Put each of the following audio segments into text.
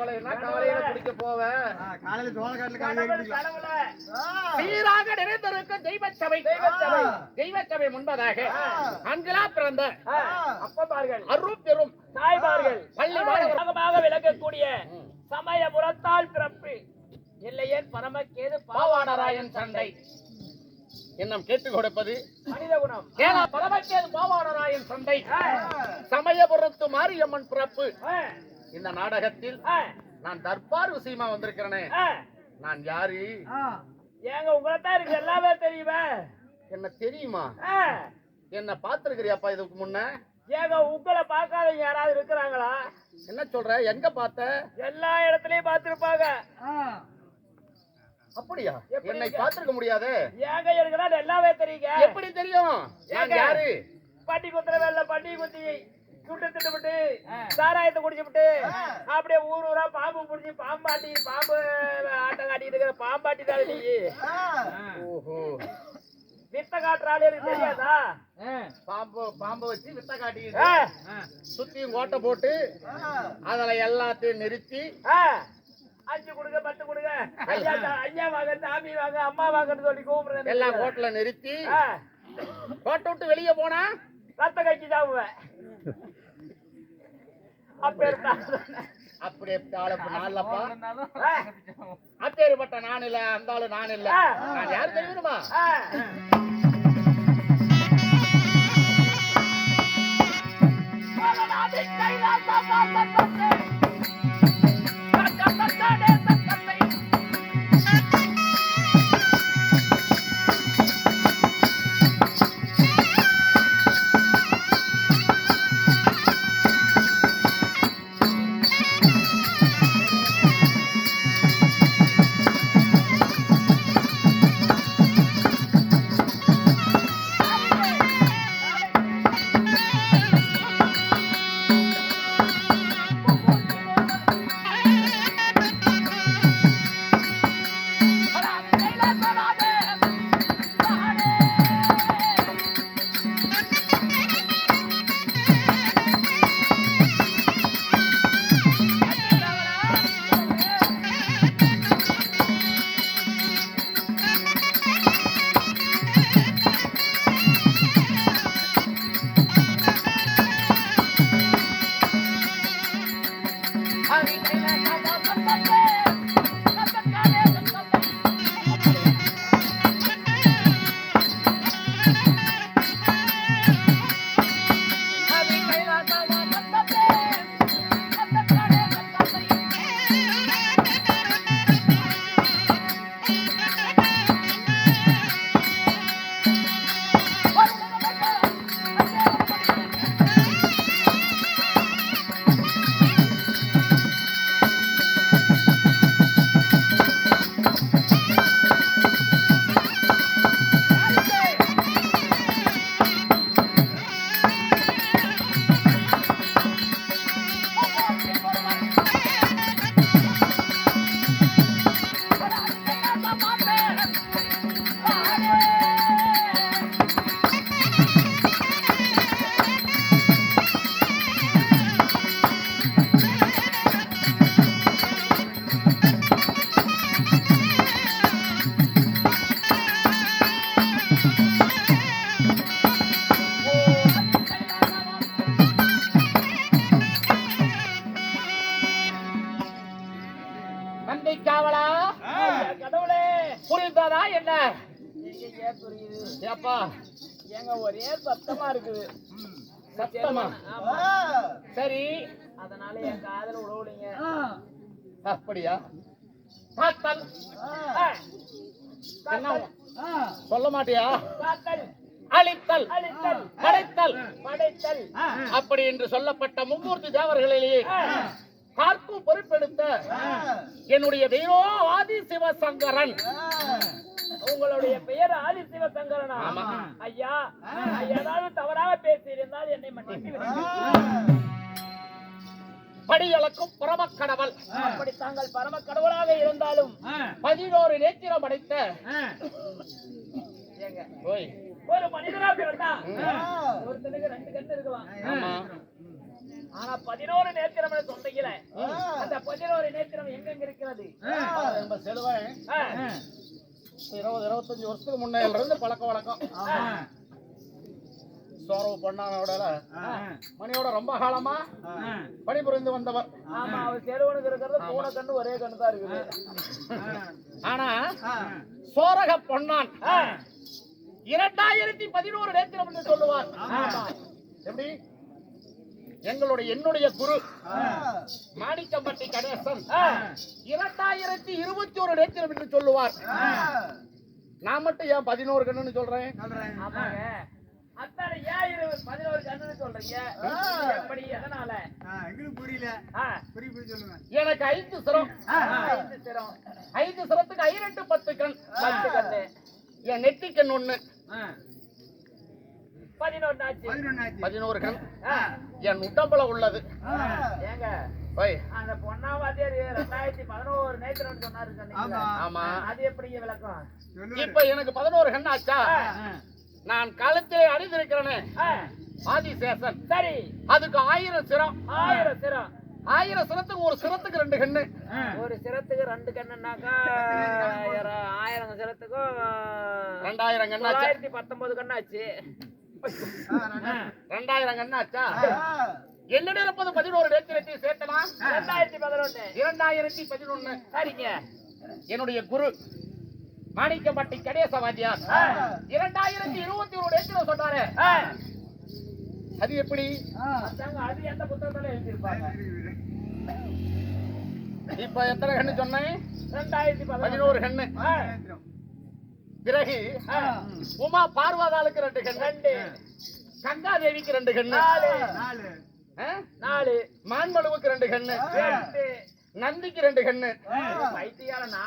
வளையனா காலையில குடிக்க போவேன் காலையில சோளக்காட்டுல காலையில கடவுள், குடிக்கலாம். கடவுளே. சீராக நிறைந்திருக்கும் தெய்வச்சபை தெய்வச்சபை. தெய்வச்சபை முன்பதாக அங்கிலா பிறந்த அப்பமார்கள் அருள் பெரும் தாய்மார்கள் பள்ளி மாணவர். உலகமாக விளங்கக்கூடிய சமயபுரத்தால் பிறப்பு. இல்லையேன் பரமக்கேது பாவாடராயன் சண்டை என்னம் கேட்டுக் கொடுப்பது மனித குணம். கேளா பரமக்கேது பாவாடராயன் சண்டை சமயபுரத்து மாரியம்மன் பிறப்பு. இந்த நாடகத்தில் ஆ, நான் தர்பார் விஷயமா வந்திருக்கிறேனே. ஆ. நான் யாரு? ஏங்க உங்களைத்தான் இருக்கு. எல்லாமே தெரியுமே. என்ன தெரியுமா? ஆ, என்ன பார்த்திருக்கிறியாப்பா இதுக்கு முன்ன? ஏங்க உங்களை பார்க்காதவங்க யாராவது இருக்கிறாங்களா? என்ன சொல்ற? எங்க பார்த்த? எல்லா இடத்துலயும் பார்த்திருப்பாங்க. அப்படியா? என்னை? பார்த்திருக்க முடியாது. ஏங்க இருக்கிறா எல்லாமே தெரியுங்க. எப்படி தெரியும்? யாரு? பட்டி குத்துற வேலை பட்டி குத்தி. திட்டு விட்டு சாராயத்தை குடிச்சு விட்டு அப்படியே ஊர் ஊரா பாம்பு பிடிச்சி பாம்பாட்டி பாம்பு ஆட்டம் காட்டிட்டு இருக்கிற பாம்பாட்டி தான் நீ. ஓஹோ. வித்த காட்டுறாள் எனக்கு தெரியாதா? பாம்பு பாம்பு வச்சு வித்த ஆ, காட்டிக்கிட்டு சுத்தியும் கோட்டை போட்டு அதுல எல்லாத்தையும் நிறுத்தி ஆ, அஞ்சு கொடுங்க பத்து கொடுங்க. ஐயா ஐயா வாங்க சாமி வாங்க அம்மா வாங்கன்னு சொல்லி கூப்பிடுறேன் எல்லாம் கோட்டில நிறுத்தி ஆ, கோட்டை விட்டு வெளியே போனா? ரத்த கட்சி சாப்பிடுவேன். அப்பேற்பட்ட நான் இல்ல அந்த ஆளு நான் இல்ல. நான் யார் தெரியுமா? ஆ. சத்தமா? சரி. அதனால என் காதல உழவுலீங்க அப்படியா? காத்தல் என்ன? சொல்ல மாட்டியா? காத்தல் அழித்தல். அழித்தல். படைத்தல். படைத்தல். அப்படி என்று சொல்லப்பட்ட மும்மூர்த்தி தேவர்களிலேயே பார்க்கும் பொறுப்பெடுத்த என்னுடைய தெய்வம் ஆதி சிவசங்கரன் உங்களுடைய பெயர் ஆதி சிவசங்கரனா? ஆமா. ஐயா ஏதாவது தவறாக பேசியிருந்தால் என்னை மன்னித்து விடுங்கள். படியளக்கும் புறமக்கடவல் அப்படி தாங்கள் பரம கடவுளாக இருந்தாலும் பதினோரு நேத்திரம் ஓய். ஒரு மனிதனா பிறந்தா ஒருத்தனுக்கு ரெண்டு கண்ணு இருக்குவான் ஆமா. ஆனா பதினோரு நேத்திரம் சொன்னீங்களே அந்த பதினோரு நேத்திரம் எங்கெங்க இருக்கிறது? நம்ம செல்வன் ஆ, இருபது இருபத்தஞ்சு வருஷத்துக்கு முன்னையில இருந்து பழக்க வழக்கம். சோரவு பண்ணானோட மணியோட ரொம்ப காலமா பணிபுரிந்து வந்தவர். ஆமா அவர் செலவனுக்கு இருக்கிறது பூனை கண்ணு ஒரே கண்ணு தான் இருக்குது ஆனா சோரக பொன்னான். இரண்டாயிரத்தி பதினோரு நேத்திரம் என்று சொல்லுவார். எப்படி? எங்களுடைய என்னுடைய குரு மாணிக்கம்பட்டி கணேசன் ஆ, இரண்டாயிரத்தி இருபத்தி ஒரு நேத்திரம் என்று சொல்லுவார். நான் மட்டும் ஏன் பதினோரு கண்ணுன்னு சொல்றேன்? எனக்கு ஐந்து சிரம். ஐந்து சிரத்துக்கு ஐரெண்டு பத்து கண் பத்து கண்ணு. என் நெத்தி கண் ஒண்ணு பதினோரு கண். என் உடம்புல உள்ளது. ஏங்க ஓய் அந்த பொன்னாவாதியார் ரெண்டாயிரத்தி பதினோரு நேத்திரம் சொன்னாரு? ஆமா. ஆமா. அது எப்படிங்க விளக்கம்? இப்ப எனக்கு பதினோரு கண் ஆச்சா? நான் கழுத்திலே அணிந்திருக்கிறேனே. ஆதிசேஷன். சரி. அதுக்கு ஆயிரம் சிரம். ஆயிரம் சிரம். ஆயிரம் சிரத்துக்கு ஒரு சிரத்துக்கு ரெண்டு கண்ணு. ஒரு சிரத்துக்கு ரெண்டு கண்ணுனாக்கா ஆயிரம் சிரத்துக்கும் ரெண்டாயிரம் கண்ணாச்சா? தொள்ளாயிரத்தி பத்தொன்பது கண்ணாச்சு. ரெண்டாயிரம் கண்ணாச்சா என்னிடம் இருப்பது பதினோரு நேத்திரத்தை சேர்த்தனா ரெண்டாயிரத்தி பதினொன்னு. இரண்டாயிரத்தி பதினொன்னு. சரிங்க. என்னுடைய குரு மாணிக்கப்பட்டி கணேச வாத்தியார் இரண்டாயிரத்தி இருபத்தி ஒரு நேத்திரம் சொன்னாரு அது எப்படி? அது எந்த புத்தகத்துல எழுதியிருப்பாங்க? இப்ப எத்தனை கண்ணு சொன்னேன்? ரெண்டாயிரத்தி பதினோரு கண்ணு பிறகு உமா பார்வதாளுக்கு ரெண்டு கண்ணு. ரெண்டு. கங்காதேவிக்கு ரெண்டு கண்ணு. நாலு. நாலு. ஆ? நாலு. மான்மழுவுக்கு ரெண்டு கண்ணு. நந்திக்கு ரெண்டு கண்ணு. பைத்தியாரனா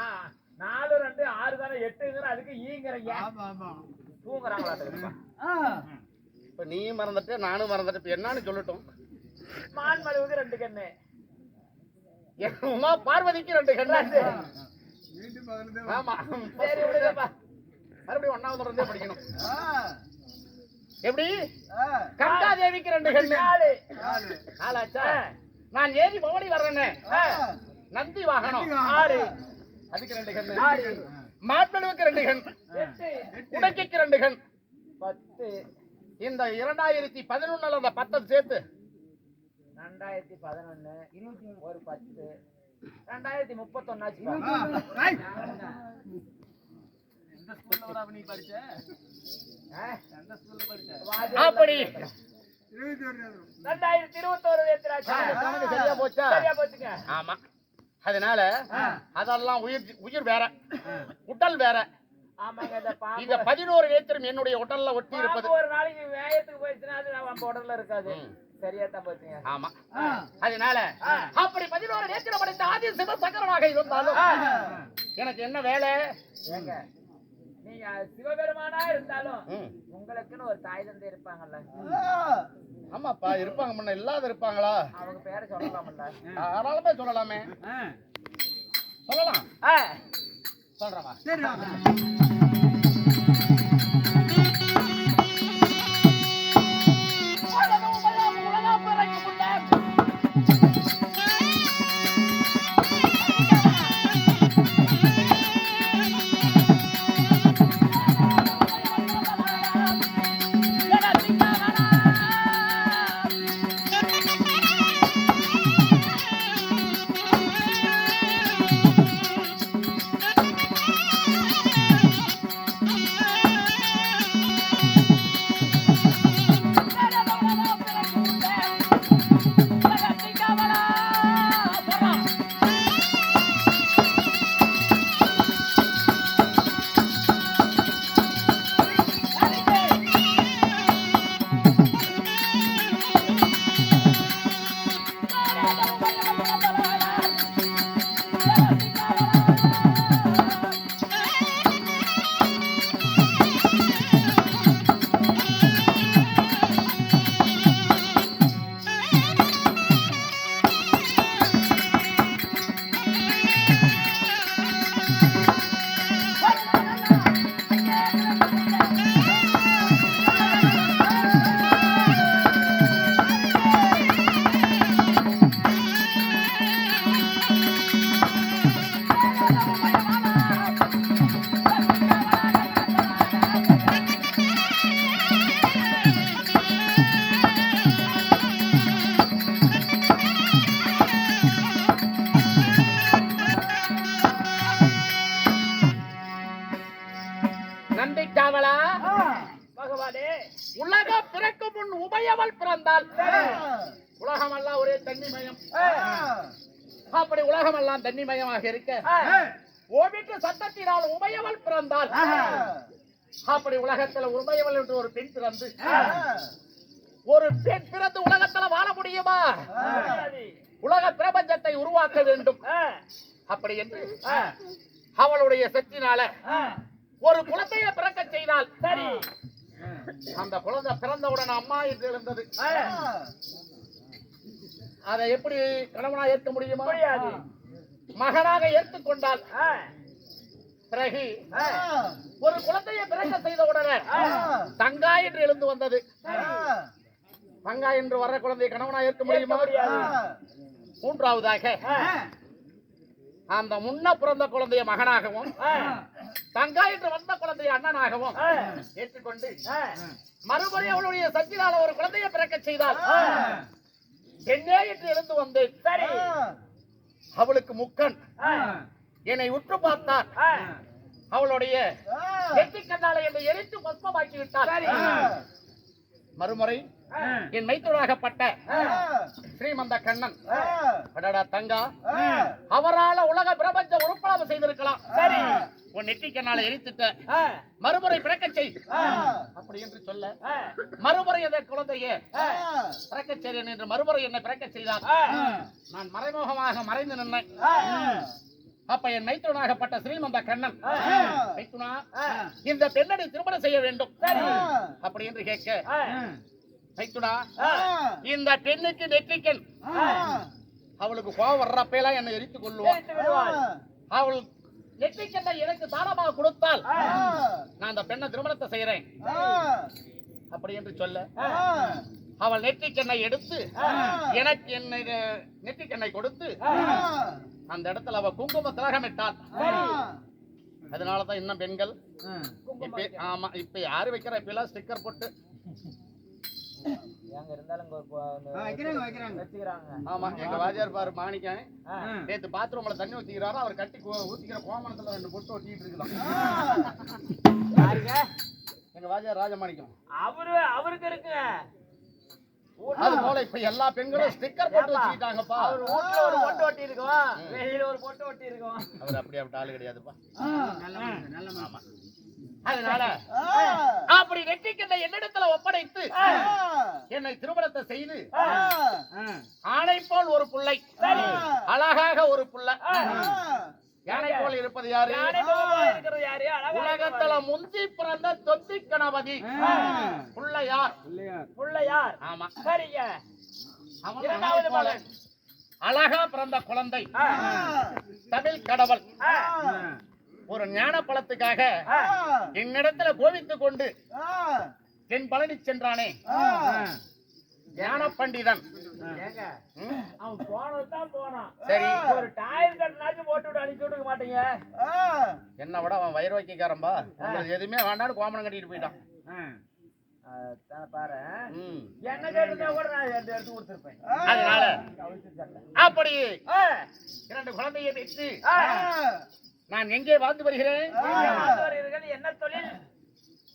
நாலு ரெண்டு ஆறு தானே எட்டுங்கிற அதுக்கு ஈங்கிறீங்க. ஆமா ஆமா. தூங்குறாங்களா இப்ப நீ மறந்துட்டு நானும் மறந்துட்டு இப்ப என்னன்னு சொல்லட்டும். மான் மழுவுக்கு ரெண்டு கண்ணு. என் உமா பார்வதிக்கு ரெண்டு கண்ணு. ஆமா. சரி விடுங்கப்பா. மறுபடியும் ஒன்னாவது இருந்தே படிக்கணும். எப்படி? கங்காதேவிக்கு ரெண்டு கண்ணு. நாலு. நாலு. ஆளாச்சா? நான் ஏறி பவனி வர்றேனே. ஆ, நந்தி வாகனம். ஆறு. அதுக்கு ரெண்டு கண்ணு. ஆறு. மாட்மழுவுக்கு ரெண்டு கண். உடைக்கைக்கு ரெண்டு கண். பத்து. இந்த இரண்டாயிரத்தி பதினொன்னுல அந்த பத்தை சேர்த்து. ரெண்டாயிரத்தி பதினொன்னு ஒரு பத்து. ரெண்டாயிரத்தி முப்பத்தொன்னாச்சு அப்படி ரெண்டாயிரத்தி இருபத்தோரு நேரத்திலாச்சு கணக்கு சரியா போச்சா? சரியா போச்சுங்க. ஆமா. அதனால அதெல்லாம் உயிர் உயிர் வேற. உடல் வேற. இந்த பதினோரு நேத்திரம் என்னுடைய உடல்ல ஒட்டி இருப்பது. ஒரு நாளைக்கு வேயத்துக்கு போயிடுச்சுன்னா அது நம்ம உடல்ல இருக்காது. சரியா தான் போச்சுங்க. ஆமா. அதனால அப்படி பதினோரு நேத்திரம் படைத்த ஆதி சிவசங்கரனாக இருந்தாலும் எனக்கு என்ன வேலை? நீங்க சிவபெருமானா இருந்தாலும். உங்களுக்குன்னு ஒரு தாய் தந்தை இருப்பாங்கல்ல. ஆமாப்பா இருப்பாங்க முன்ன இல்லாத இருப்பாங்களா? அவங்க பேரை சொல்லலாம்ல. தாராளமே சொல்லலாமே. சொல்லலாம். ஆ, தண்ணிமயம். அப்படி உலகமெல்லாம் தண்ணிமயமாக இருக்க ஓவிட்டு சத்தத்தினால் உமையவள் பிறந்தாள். அப்படி உலகத்துல உமையவள் என்று ஒரு பெண் பிறந்து ஒரு பெண் பிறந்து உலகத்துல வாழ முடியுமா. உலக பிரபஞ்சத்தை உருவாக்க வேண்டும். அப்படி என்று அவளுடைய சக்தினால ஒரு குழந்தையை பிறக்க செய்தால் சரி. அந்த குழந்தை பிறந்தவுடன் அம்மா என்று எழுந்தது. ஆ, அதை எப்படி கணவனா ஏற்க முடியுமா? முடியாது. மகனாக ஏற்றுக்கொண்டால் பிறகு ஒரு குழந்தையை பிறக்க செய்த உடனே தங்கா என்று எழுந்து வந்தது. தங்கா என்று வர்ற குழந்தையை கணவனா ஏற்க முடியுமா. மூன்றாவதாக அந்த முன்ன பிறந்த குழந்தைய மகனாகவும் தங்கா என்று வந்த குழந்தைய அண்ணனாகவும் ஏற்றுக்கொண்டு ஆ, மறுபடி அவளுடைய சக்தினால ஒரு குழந்தையை பிறக்க செய்தால். என்னே என்று எழுந்து வந்தேன். சரி. அவளுக்கு முக்கன் என்னை உற்று பார்த்தார். அவளுடைய நெற்றிக் கண்ணால என்னை எரித்து பஸ்மமாக்கி விட்டார். மறுமுறை என் மைத்துராகப்பட்ட ஸ்ரீமந்த கண்ணன். ஆ, அடடா தங்கா. அவரால உலக பிரபஞ்ச உருப்பளவு செய்திருக்கலாம். சரி. உன் நெற்றிக் கண்ணால எரித்துட்ட. மறுமுறை பிறக்க செய். அப்படி என்று சொல்ல மறுமுறை அந்த குழந்தையே? பிறக்க செய்தேன் என்று மறுமுறை என்னை பிறக்க செய்தார். நான் மறைமுகமாக மறைந்து நின்றேன் அப்ப என் மைத்துனாகப்பட்ட ஸ்ரீமந்த கண்ணன் மைத்துனா இந்த பெண்ணனை திருமணம் செய்ய வேண்டும். அப்படி என்று கேட்க ஆ, இந்த பெண்ணுக்கு நெற்றிக்கண் ஆ, அவளுக்கு கோவம் வர்றப்பெல்லாம் என்னை எரித்துக் கொள்ளுவான் எரித்து விடுவாள். அவள் நெற்றிக்கண்ணை எனக்கு தானமாக கொடுத்தால் நான் அந்த பெண்ணை திருமணத்தை செய்யறேன். அப்படி என்று சொல்ல அவள் நெற்றிக்கண்ணை எடுத்து எனக்கு என்னை நெற்றிக்கண்ணை கொடுத்து அந்த இடத்துல அவ குங்கும திலகமிட்டாள். அதனாலதான் இன்னும் பெண்கள் ஆமா இப்ப யாரு வைக்கிற இப்ப எல்லாம் ஸ்டிக்கர் போட்டு எங்க இருந்தாலும் வைக்கிறாங்க வைக்கிறாங்க. வச்சுக்கிறாங்க. ஆமா எங்க வாஜியார் பாரு மாணிக்கம் ஆ, நேத்து பாத்ரூம்ல தண்ணி ஊத்திக்கிறாரு அவர் கட்டி ஊத்திக்கிற கோமணத்துல ரெண்டு பொட்டு ஒட்டிட்டு இருக்கலாம் யாருங்க? எங்க வாஜியார் ராஜமாணிக்கம். அவரு அவருக்கு இருக்குங்க வீட்ல- அது போல இப்ப எல்லா பெண்களும் ஸ்டிக்கர் போட்டு வச்சுக்கிட்டாங்கப்பா. அவர் வீட்டுல ஒரு பொட்டு ஒட்டி இருக்கும் வெளியில ஒரு பொட்டு ஒட்டி இருக்கும் அவர் அப்படி அப்படி ஆளு கிடையாதுப்பா. நல்ல. ஆமா. அதனால அப்படி நெற்றிக்கண்ணை என்னிடத்துல ஒப்படைத்து என்னை திருமணத்தை செய்து ஆணை போல் ஒரு புள்ளை அழகாக ஒரு புள்ளை. யானை போல் இருப்பது யாரு? யானை முகமா இருக்கிறது யாரு? அழகா உலகத்துல முந்தி பிறந்த தொத்தி கணபதி. புள்ள யார் பிள்ளையார். ஆமா. சரிங்க. இரண்டாவது மகன். அழகா பிறந்த குழந்தை. தமிழ் கடவுள். ஒரு ஞான பழத்துக்காக என்னிடத்துல கோவித்துக் கொண்டு தென் பழனி சென்றானே. ஞான பண்டிதன். அவன் போனதுதான் போனான். சரி. ஒரு டயர் கட்டினாச்சும் போட்டு விட்டு அனுப்பிச்சு விட்டுக்க மாட்டீங்க. என்ன விட அவன் வயிறு வைக்காரம்பா உங்களுக்கு எதுவுமே வேண்டாம்னு கோமணம் கட்டிட்டு போயிட்டான். அதனால. அப்படி இரண்டு குழந்தையை பெற்று நான் எங்கே வாழ்ந்து வருகிறேன். என்ன தொழில்?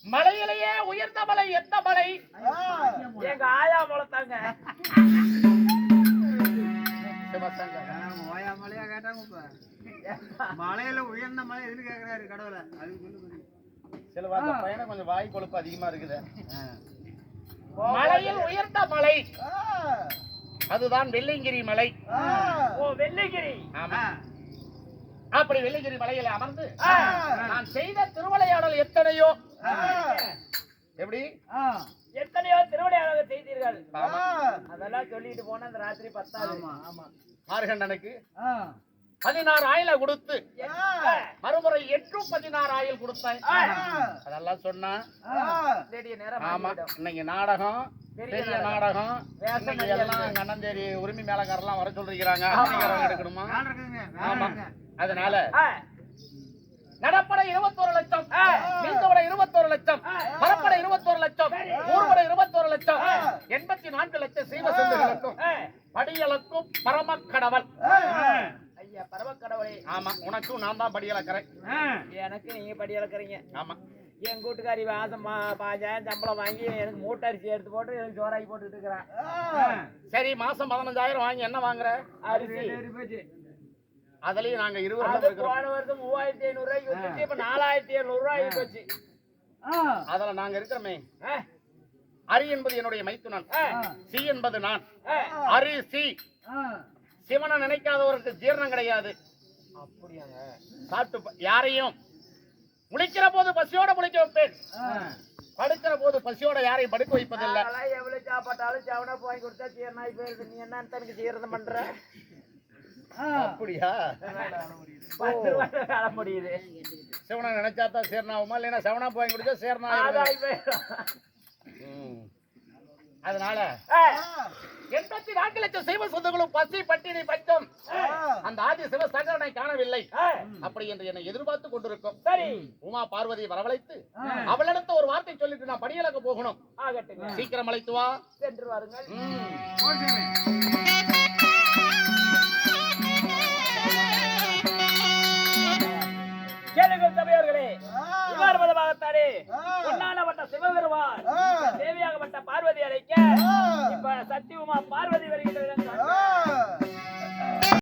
மலையிலேயே உயர்ந்த மலை எந்த மலை? எங்க ஆயா முளத்தாங்க மலையில உயர்ந்த மலை எதுன்னு கேக்குறாரு கடவுளை. அதுக்கு. சில அந்த பையனை கொஞ்சம் வாய் கொழுப்பு அதிகமா இருக்குது. மலையில் உயர்ந்த மலை. அதுதான் வெள்ளிங்கிரி மலை. ஓ வெள்ளிகிரி ஆமா. அப்படி வெள்ளிங்கிரி மலையில அமர்ந்து நான் செய்த திருவிளையாடல் எத்தனையோ? எப்படி? எத்தனையோ திருவிளையாடல செய்தீர்கள். அதெல்லாம் சொல்லிட்டு போனா அந்த ராத்திரி. ஆமா மார்கண்டனுக்கு பதினாறு ஆயில கொடுத்து மறுமுறை எட்டும் பதினாறு ஆயில் கொடுத்தேன். அதெல்லாம் சொன்னா ஆமா. இன்னைக்கு நாடகம் பெரிய நாடகம். எல்லாம். கண்ணந்தேரி உரிமை மேலக்காரெல்லாம் வர சொல்லிருக்கிறாங்க. எடுக்கணுமா? ஆமா. அதனால நடப்பட இருபத்தோரு லட்சம். நீந்தோட இருபத்தோரு லட்சம். பரப்பட இருபத்தோரு லட்சம் ஊர்வட இருபத்தோரு லட்சம் எண்பத்தி நான்கு லட்சம் சீவ செல்லுகளுக்கும் ஆ. படியளக்கும் பரமக்கடவல் ஐயா பரவ கடவுளே ஆமா உனக்கும் நான் தான் படியளக்கிறேன். எனக்கு நீங்க படி அளக்குறீங்க ஆமா. என் கூட்டுக்காரி மாசம் மா- பாஞ்சாயிரம் சம்பளம் வாங்கி எனக்கு மூட்டை அரிசி எடுத்து போட்டு எனக்கு சோறாக்கி போட்டுட்டு இருக்கிறான். சரி மாசம் பதினஞ்சாயிரம் வாங்கி என்ன வாங்குற? அரிசி. அதுலயும் நாங்க இருவரும் போன வருஷம் மூவாயிரத்தி ஐநூறு ரூபாய்க்கு வந்துச்சு இப்ப நாலாயிரத்தி எழுநூறு ரூபாய் ஆகி போச்சு அதுல நாங்க இருக்கிறோமே. அரி என்பது என்னுடைய மைத்துனன். சி என்பது நான். அரி சி. சிவனை நினைக்காதவருக்கு ஜீரணம் கிடையாது. அப்படியாங்க. சாப்பிட்டு யாரையும் முழிக்கிற போது பசியோட முழிக்க வைப்பேன். படுக்கிற போது பசியோட யாரையும் படுக்க வைப்பதில்லை. எவ்வளவு சாப்பாட்டாலும் செவனா போய் கொடுத்தா சீரனாய் போயிருது. நீ என்ன தனக்கு சீரணம் பண்ற? அப்படியா? வேலை முடியுது. சிவனை நினைச்சா தான் சேரணாகுமா இல்லைன்னா செவனா போய் குடிச்சா சேரணா ஆதாய் போயிடும் அதனால எண்பத்தி நான்கு லட்சம் சைவ சொந்தங்களும் பசி பட்டினி பஞ்சம். அந்த ஆதி சிவ சங்கரனை காணவில்லை. அப்படி என்று என்னை எதிர்பார்த்து கொண்டிருக்கும். சரி. உமா பார்வதியை வரவழைத்து அவளிடத்த ஒரு வார்த்தை சொல்லிட்டு நான் படியலக்க போகணும். ஆகட்டுங்க. சீக்கிரம் அழைத்து வா. சென்று வாருங்கள். கேளுங்கள் சபையோர்களே இவ்வாறு விதமாகத்தானே பொன்னானப்பட்ட சிவபெருமான் தேவியாகப்பட்ட பார்வதி அழைக்க இப்ப சத்தியமா பார்வதி வருகின்ற